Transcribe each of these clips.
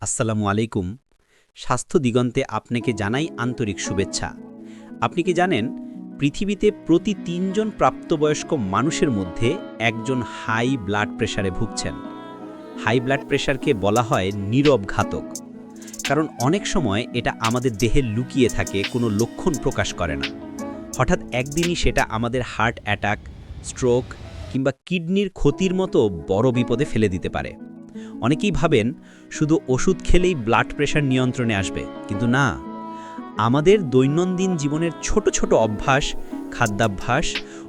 আসসালামু আলাইকুম। স্বাস্থ্য দিগন্তে আপনাকে জানাই আন্তরিক শুভেচ্ছা। আপনি কি জানেন, পৃথিবীতে প্রতি তিনজন প্রাপ্তবয়স্ক মানুষের মধ্যে একজন হাই ব্লাড প্রেশারে ভুগছেন। হাই ব্লাড প্রেশারকে বলা হয় নীরব ঘাতক। কারণ অনেক সময় এটা আমাদের দেহে লুকিয়ে থাকে, কোনো লক্ষণ প্রকাশ করে না। হঠাৎ একদিনই সেটা আমাদের হার্ট অ্যাটাক, স্ট্রোক কিংবা কিডনির ক্ষতির মতো বড় বিপদে ফেলে দিতে পারে। অনেকেই ভাবেন শুধু ওষুধ খেলেই ব্লাড প্রেশার নিয়ন্ত্রণে আসবে, কিন্তু না। আমাদের দৈনন্দিন জীবনের ছোট ছোট অভ্যাস, খাদ্যাভ্যাস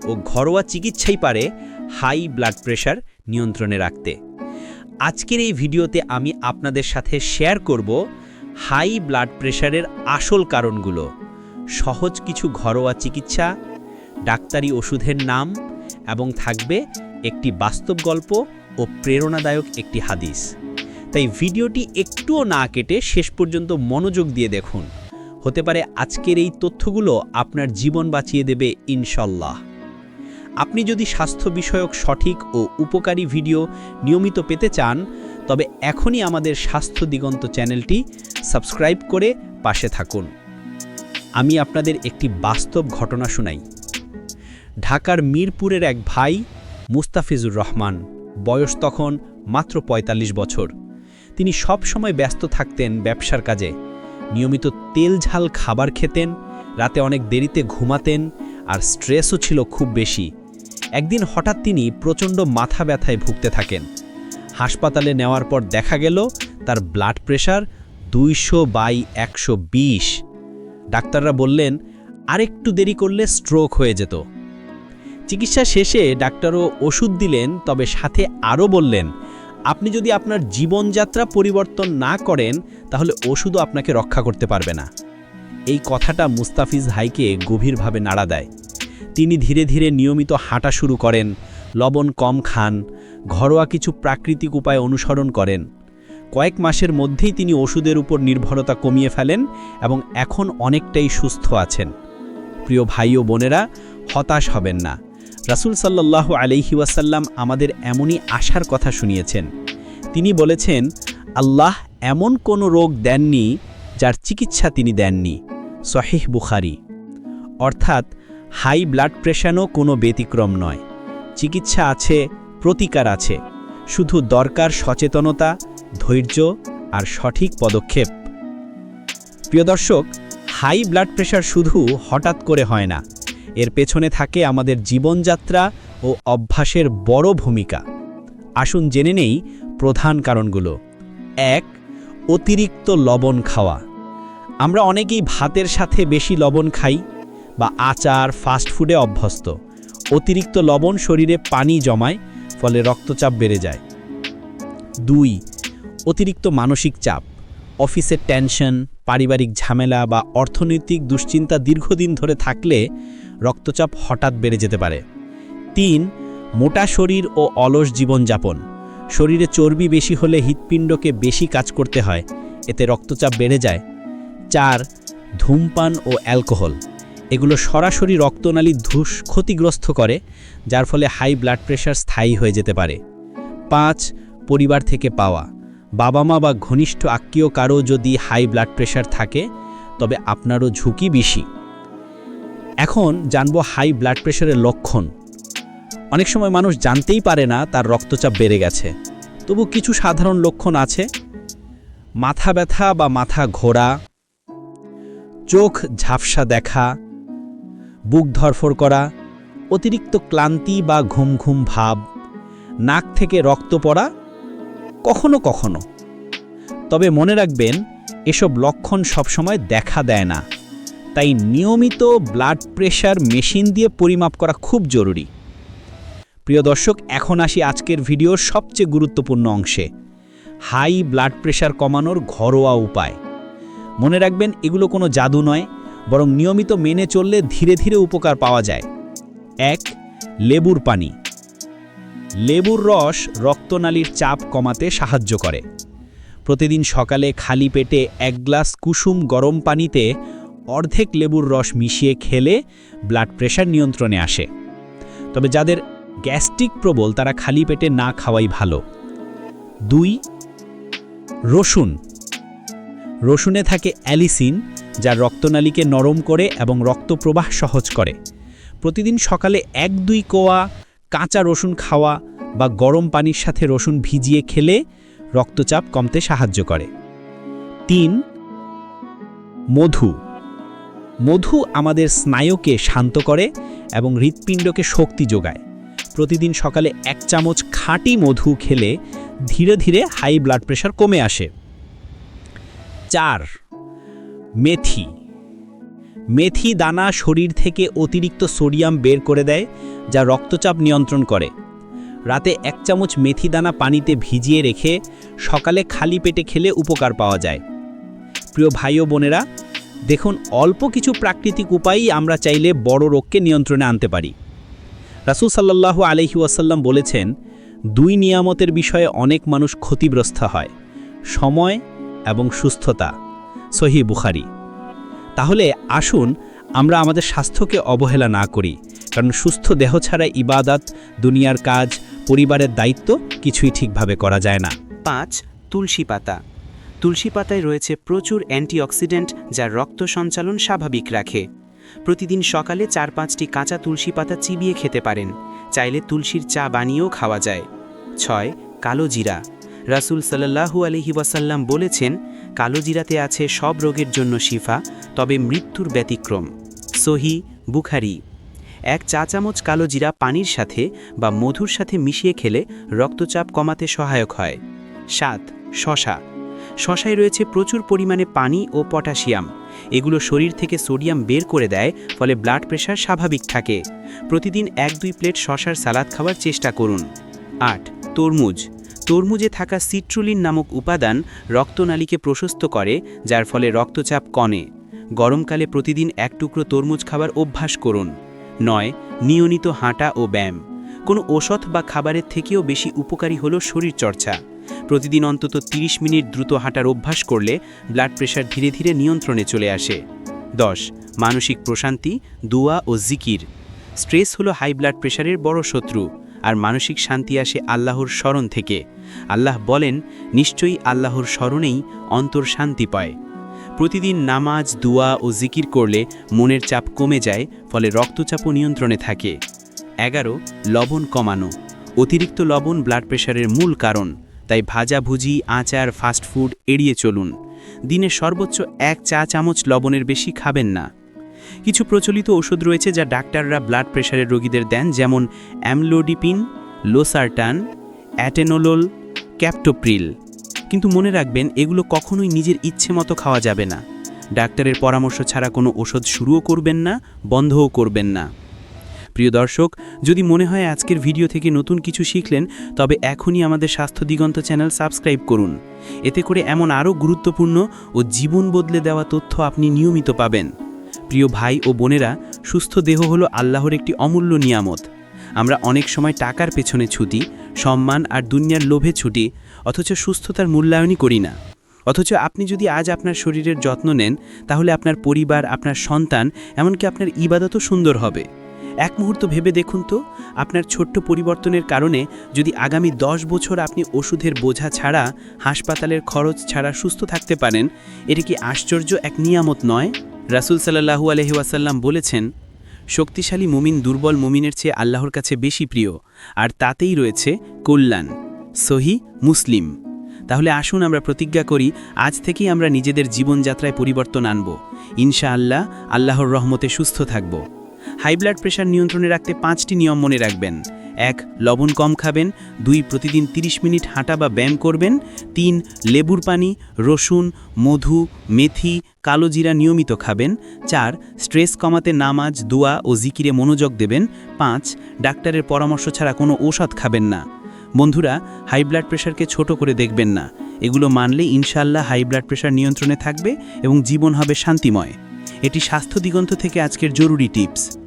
ও ঘরোয়া চিকিৎসাই পারে হাই ব্লাড প্রেশার নিয়ন্ত্রণে রাখতে। আজকের এই ভিডিওতে আমি আপনাদের সাথে শেয়ার করব হাই ব্লাড প্রেশারের আসল কারণগুলো। সহজ কিছু ঘরোয়া চিকিৎসা, ডাক্তারি ওষুধের নাম এবং থাকবে একটি বাস্তব গল্প ও প্রেরণাদায়ক একটি হাদিস। তাই ভিডিওটি একটুও না কেটে শেষ পর্যন্ত মনোযোগ দিয়ে দেখুন। হতে পারে আজকের এই তথ্যগুলো আপনার জীবন বাঁচিয়ে দেবে ইনশাল্লাহ। আপনি যদি স্বাস্থ্য বিষয়ক সঠিক ও উপকারী ভিডিও নিয়মিত পেতে চান, তবে এখনই আমাদের স্বাস্থ্য দিগন্ত চ্যানেলটি সাবস্ক্রাইব করে পাশে থাকুন। আমি আপনাদের একটি বাস্তব ঘটনা শোনাই। ঢাকার মিরপুরের এক ভাই মুস্তাফিজুর রহমান বয়স তখন মাত্র ৪৫ বছর। তিনি সব সময় ব্যস্ত থাকতেন ব্যবসার কাজে। নিয়মিত তেল ঝাল খাবার খেতেন, রাতে অনেক দেরিতে ঘুমাতেন আর স্ট্রেসও ছিল খুব বেশি। একদিন হঠাৎ তিনি প্রচণ্ড মাথা ব্যথায় ভুগতে থাকেন। হাসপাতালে নেওয়ার পর দেখা গেল তার ব্লাড প্রেশার দুইশো বাই একশো বিশ। ডাক্তাররা বললেন, আরেকটু দেরি করলে স্ট্রোক হয়ে যেত। চিকিৎসা শেষে ডাক্তারও ওষুধ দিলেন, তবে সাথে আরও বললেন, আপনি যদি আপনার জীবনযাত্রা পরিবর্তন না করেন, তাহলে ওষুধও আপনাকে রক্ষা করতে পারবে না। এই কথাটা মুস্তাফিজ হাইকে গভীরভাবে নাড়া দেয়। তিনি ধীরে ধীরে নিয়মিত হাঁটা শুরু করেন, লবণ কম খান, ঘরোয়া কিছু প্রাকৃতিক উপায় অনুসরণ করেন। কয়েক মাসের মধ্যেই তিনি ওষুধের উপর নির্ভরতা কমিয়ে ফেলেন এবং এখন অনেকটাই সুস্থ আছেন। প্রিয় ভাই ও বোনেরা, হতাশ হবেন না। রাসুল সাল্লাহ আলহি ওয়াসাল্লাম আমাদের এমনই আশার কথা শুনিয়েছেন। তিনি বলেছেন, আল্লাহ এমন কোনো রোগ দেননি যার চিকিৎসা তিনি দেননি। সহিহ বুখারি। অর্থাৎ, হাই ব্লাড প্রেশারও কোনো ব্যতিক্রম নয়। চিকিৎসা আছে, প্রতিকার আছে। শুধু দরকার সচেতনতা, ধৈর্য আর সঠিক পদক্ষেপ। প্রিয় দর্শক, হাই ব্লাড প্রেশার শুধু হঠাৎ করে হয় না। এর পেছনে থাকে আমাদের জীবনযাত্রা ও অভ্যাসের বড় ভূমিকা। আসুন জেনে নেই প্রধান কারণগুলো। এক, অতিরিক্ত লবণ খাওয়া। আমরা অনেকেই ভাতের সাথে বেশি লবণ খাই বা আচার ফাস্টফুডে অভ্যস্ত। অতিরিক্ত লবণ শরীরে পানি জমায়, ফলে রক্তচাপ বেড়ে যায়। দুই, অতিরিক্ত মানসিক চাপ। অফিসের টেনশন, পারিবারিক ঝামেলা বা অর্থনৈতিক দুশ্চিন্তা দীর্ঘদিন ধরে থাকলে রক্তচাপ হঠাৎ বেড়ে যেতে পারে। তিন, মোটা শরীর ও অলস জীবনযাপন। শরীরে চর্বি বেশি হলে হৃৎপিণ্ডকে বেশি কাজ করতে হয়, এতে রক্তচাপ বেড়ে যায়। চার, ধূমপান ও অ্যালকোহল। এগুলো সরাসরি রক্তনালী ধূস ক্ষতিগ্রস্ত করে, যার ফলে হাই ব্লাড প্রেশার স্থায়ী হয়ে যেতে পারে। পাঁচ, পরিবার থেকে পাওয়া। বাবা মা বা ঘনিষ্ঠ আত্মীয় কারও যদি হাই ব্লাড প্রেশার থাকে, তবে আপনারও ঝুঁকি বেশি। এখন জানব হাই ব্লাড প্রেশারের লক্ষণ। অনেক সময় মানুষ জানতেই পারে না তার রক্তচাপ বেড়ে গেছে। তবু কিছু সাধারণ লক্ষণ আছে। মাথা ব্যথা বা মাথা ঘোরা, চোখ ঝাপসা দেখা, বুক ধরফর করা, অতিরিক্ত ক্লান্তি বা ঘুম ঘুম ভাব, নাক থেকে রক্ত পড়া, কখনো কখনো। তবে মনে রাখবেন, এসব লক্ষণ সবসময় দেখা দেয় না। তাই নিয়মিত ব্লাড প্রেশার মেশিন দিয়ে পরিমাপ করা খুব জরুরি। প্রিয় দর্শক, এখন আসি আজকের ভিডিওর সবচেয়ে গুরুত্বপূর্ণ অংশে হাই ব্লাড প্রেশার কমানোর ঘরোয়া উপায়। মনে রাখবেন, এগুলো কোনো জাদু নয়, বরং নিয়মিত মেনে চললে ধীরে ধীরে উপকার পাওয়া যায়। এক, লেবুর পানি। লেবুর রস রক্তনালীর চাপ কমাতে সাহায্য করে। প্রতিদিন সকালে খালি পেটে এক গ্লাস কুসুম গরম পানিতে অর্ধেক লেবুর রস মিশিয়ে খেলে ব্লাড প্রেশার নিয়ন্ত্রণে আসে। তবে যাদের গ্যাস্ট্রিক প্রবল, তারা খালি পেটে না খাওয়াই ভালো। দুই, রসুন। রসুনে থাকে অ্যালিসিন, যা রক্তনালীকে নরম করে এবং রক্তপ্রবাহ সহজ করে। প্রতিদিন সকালে এক দুই কোয়া কাঁচা রসুন খাওয়া বা গরম পানির সাথে রসুন ভিজিয়ে খেলে রক্তচাপ কমতে সাহায্য করে। তিন, মধু। মধু আমাদের স্নায়ুকে শান্ত করে এবং হৃৎপিণ্ডকে শক্তি যোগায়। প্রতিদিন সকালে এক চামচ খাঁটি মধু খেলে ধীরে ধীরে হাই ব্লাড প্রেশার কমে আসে। চার, মেথি। মেথি দানা শরীর থেকে অতিরিক্ত সোডিয়াম বের করে দেয়, যা রক্তচাপ নিয়ন্ত্রণ করে। রাতে এক চামচ মেথি দানা পানিতে ভিজিয়ে রেখে সকালে খালি পেটে খেলে উপকার পাওয়া যায়। প্রিয় ভাই ও বোনেরা দেখুন, অল্প কিছু প্রাকৃতিক উপায়ই আমরা চাইলে বড় রোগকে নিয়ন্ত্রণে আনতে পারি। রাসুল সাল্লাহ আলহি ওয়াসাল্লাম বলেছেন, দুই নিয়ামতের বিষয়ে অনেক মানুষ ক্ষতিগ্রস্ত হয়, সময় এবং সুস্থতা। সহি বুখারি। তাহলে আসুন, আমরা আমাদের স্বাস্থ্যকে অবহেলা না করি, কারণ সুস্থ দেহ ছাড়া ইবাদাত, দুনিয়ার কাজ, পরিবারের দায়িত্ব কিছুই ঠিকভাবে করা যায় না। পাঁচ, তুলসী পাতা। তুলসী পাতায় রয়েছে প্রচুর অ্যান্টিঅক্সিডেন্ট যা রক্ত সঞ্চালন স্বাভাবিক রাখে। প্রতিদিন সকালে চার পাঁচটি কাঁচা তুলসী পাতা চিবিয়ে খেতে পারেন। চাইলে তুলসীর চা বানিয়েও খাওয়া যায়। ছয়, কালো জিরা। রাসুল সাল্লাহু আলহি ওয়াসাল্লাম বলেছেন, কালো জিরাতে আছে সব রোগের জন্য শিফা, তবে মৃত্যুর ব্যতিক্রম। সহি, বুখারি। এক চা চামচ কালো জিরা পানির সাথে বা মধুর সাথে মিশিয়ে খেলে রক্তচাপ কমাতে সহায়ক হয়। সাত শশা শশায় রয়েছে প্রচুর পরিমাণে পানি ও পটাশিয়াম। এগুলো শরীর থেকে সোডিয়াম বের করে দেয়, ফলে ব্লাড প্রেশার স্বাভাবিক থাকে। প্রতিদিন এক দুই প্লেট শশার সালাদ খাওয়ার চেষ্টা করুন। আট, তরমুজ। তরমুজে থাকা সিট্রুলিন নামক উপাদান রক্তনালীকে প্রশস্ত করে, যার ফলে রক্তচাপ কমে। গরমকালে প্রতিদিন এক টুকরো তরমুজ খাবার অভ্যাস করুন। নয়, নিয়মিত হাঁটা ও ব্যায়াম। কোনো ওষুধ বা খাবারের থেকেও বেশি উপকারী হলো শরীরচর্চা। প্রতিদিন অন্তত ৩০ মিনিট দ্রুত হাঁটার অভ্যাস করলে ব্লাড প্রেশার ধীরে ধীরে নিয়ন্ত্রণে চলে আসে। দশ, মানসিক প্রশান্তি, দোয়া ও জিকির। স্ট্রেস হলো হাই ব্লাড প্রেশারের বড় শত্রু, আর মানসিক শান্তি আসে আল্লাহর স্মরণ থেকে। আল্লাহ বলেন, নিশ্চয়ই আল্লাহর স্মরণেই অন্তর শান্তি পায়। প্রতিদিন নামাজ, দোয়া ও জিকির করলে মনের চাপ কমে যায়, ফলে রক্তচাপও নিয়ন্ত্রণে থাকে। এগারো, লবণ কমানো। অতিরিক্ত লবণ ব্লাড প্রেশারের মূল কারণ। তাই ভাজাভুজি আচার ফাস্টফুড এড়িয়ে চলুন। দিনে সর্বোচ্চ এক চা চামচ লবণের বেশি খাবেন না। কিছু প্রচলিত ওষুধ রয়েছে যা ডাক্তাররা ব্লাড প্রেশারের রোগীদের দেন, যেমন অ্যামলোডিপিন লোসার্টান অ্যাটেনোলোল ক্যাপ্টোপ্রিল কিন্তু মনে রাখবেন, এগুলো কখনোই নিজের ইচ্ছে মতো খাওয়া যাবে না। ডাক্তারের পরামর্শ ছাড়া কোনো ওষুধ শুরুও করবেন না, বন্ধও করবেন না। প্রিয় দর্শক, যদি মনে হয় আজকের ভিডিও থেকে নতুন কিছু শিখলেন, তবে এখনই আমাদের স্বাস্থ্য দিগন্ত চ্যানেল সাবস্ক্রাইব করুন। এতে করে এমন আরও গুরুত্বপূর্ণ ও জীবন বদলে দেওয়া তথ্য আপনি নিয়মিত পাবেন। প্রিয় ভাই ও বোনেরা, সুস্থ দেহ হলো আল্লাহর একটি অমূল্য নিয়ামত। আমরা অনেক সময় টাকার পেছনে ছুটি, সম্মান আর দুনিয়ার লোভে ছুটি, অথচ সুস্থতার মূল্যায়নই করি না। অথচ আপনি যদি আজ আপনার শরীরের যত্ন নেন, তাহলে আপনার পরিবার, আপনার সন্তান, এমনকি আপনার ইবাদতও সুন্দর হবে। এক মুহূর্ত ভেবে দেখুন তো, আপনার ছোট্ট পরিবর্তনের কারণে যদি আগামী দশ বছর আপনি ওষুধের বোঝা ছাড়া, হাসপাতালের খরচ ছাড়া সুস্থ থাকতে পারেন, এটি কি আশ্চর্য এক নিয়ামত নয়? রাসুল সাল্লাহু আলহি ওয়াসাল্লাম বলেছেন, শক্তিশালী মুমিন দুর্বল মুমিনের চেয়ে আল্লাহর কাছে বেশি প্রিয়, আর তাতেই রয়েছে কল্যাণ। সহি মুসলিম। তাহলে আসুন আমরা প্রতিজ্ঞা করি, আজ থেকেই আমরা নিজেদের জীবনযাত্রায় পরিবর্তন আনব। ইনশাআল্লাহ, আল্লাহর রহমতে সুস্থ থাকব। হাই ব্লাড প্রেশার নিয়ন্ত্রণে রাখতে পাঁচটি নিয়ম মনে রাখবেন। এক, লবণ কম খাবেন। দুই, প্রতিদিন 30 মিনিট হাঁটা বা ব্যায়াম করবেন। তিন, লেবুর পানি, রসুন, মধু, মেথি, কালো জিরা নিয়মিত খাবেন। চার, স্ট্রেস কমাতে নামাজ, দোয়া ও জিকিরে মনোযোগ দেবেন। পাঁচ, ডাক্তারের পরামর্শ ছাড়া কোনো ঔষধ খাবেন না। বন্ধুরা, হাই ব্লাড প্রেশারকে ছোট করে দেখবেন না। এগুলো মানলে ইনশাল্লাহ হাই ব্লাড প্রেশার নিয়ন্ত্রণে থাকবে এবং জীবন হবে শান্তিময়। এটি স্বাস্থ্য দিগন্ত থেকে আজকের জরুরি টিপস।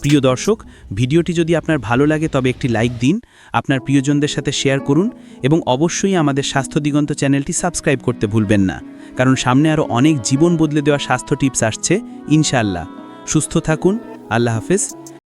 প্রিয় দর্শক, ভিডিওটি যদি আপনার ভালো লাগে, তবে একটি লাইক দিন, আপনার প্রিয়জনদের সাথে শেয়ার করুন এবং অবশ্যই আমাদের স্বাস্থ্য দিগন্ত চ্যানেলটি সাবস্ক্রাইব করতে ভুলবেন না। কারণ সামনে আরও অনেক জীবন বদলে দেওয়া স্বাস্থ্য টিপস আসছে, ইনশাআল্লাহ। সুস্থ থাকুন, আল্লাহ হাফেজ।